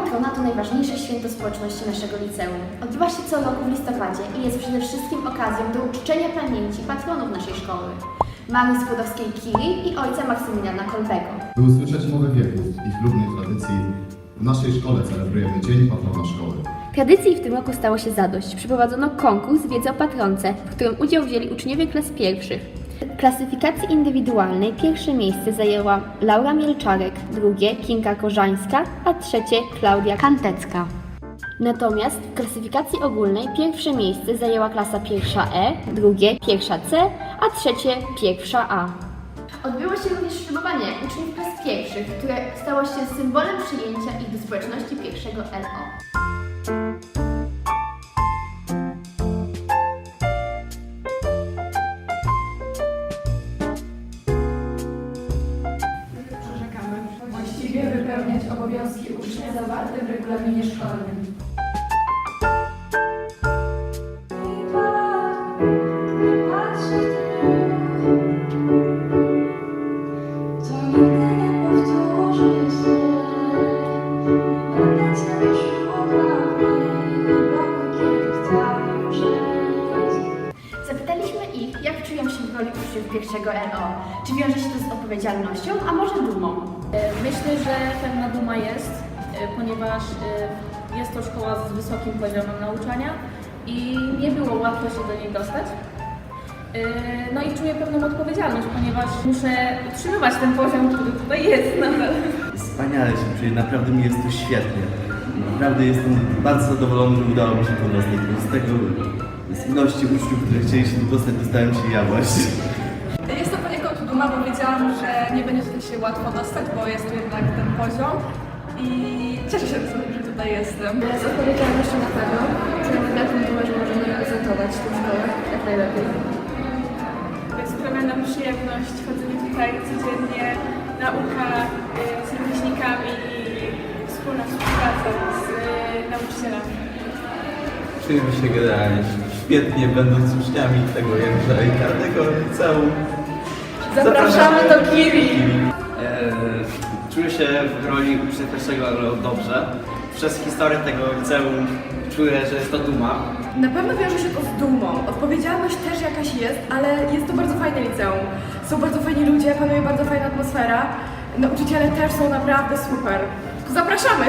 patrona to najważniejsze święto społeczności naszego liceum. Odbywa się co roku w listopadzie i jest przede wszystkim okazją do uczczenia pamięci patronów naszej szkoły. Mamy Skłodowskiej-Curie i ojca Maksymiliana Kolbego. By usłyszeć mowę wieków i chlubnej tradycji, w naszej szkole celebrujemy Dzień Patrona Szkoły. Tradycji w tym roku stało się zadość. Przeprowadzono konkurs wiedzy o patronce, w którym udział wzięli uczniowie klas pierwszych. W klasyfikacji indywidualnej pierwsze miejsce zajęła Laura Mielczarek, drugie Kinga Korzańska, a trzecie Klaudia Kantecka. Natomiast w klasyfikacji ogólnej pierwsze miejsce zajęła klasa pierwsza E, drugie pierwsza C, a trzecie pierwsza A. Odbyło się również ślubowanie uczniów klas pierwszych, które stało się symbolem przyjęcia ich do społeczności pierwszego LO. Obowiązki ucznia zawarte w regulaminie szkolnym. Roli uczniów pierwszego LO. Czy wiąże się to z odpowiedzialnością, a może dumą? E, Myślę, że pewna duma jest, e, ponieważ e, jest to szkoła z wysokim poziomem nauczania i nie było łatwo się do niej dostać. No i czuję pewną odpowiedzialność, ponieważ muszę utrzymywać ten poziom, który tutaj jest nadal. Wspaniale się czuję, naprawdę mi jest tu świetnie. Naprawdę jestem bardzo zadowolony, że udało mi się dostać. bo Z tego, z ilości uczniów, które chcieli się tu dostać, dostałem się ja właśnie. Jest to poniekąd duma, bo wiedziałam, że nie będzie tutaj się łatwo dostać, bo jest tu jednak ten poziom i cieszę się, że tutaj jestem. Z odpowiedzialnością na pewno. Czujemy wielką dumę, że możemy reprezentować tę szkołę jak najlepiej. Sprawia nam przyjemność chodzenie tutaj codziennie, nauka y, z rówieśnikami i wspólna współpraca z y, nauczycielami. Czujemy się generalnie świetnie, będąc uczniami tego elitarnego liceum. Zapraszamy do Kiri! E, Czuję się w roli ucznia pierwszego ale dobrze. Przez historię tego liceum czuję, że jest to duma. Na pewno wiąże się to z dumą. Odpowiedzialność też jakaś jest, ale jest to bardzo fajne liceum. Są bardzo fajni ludzie, panuje bardzo fajna atmosfera. Nauczyciele też są naprawdę super. Zapraszamy!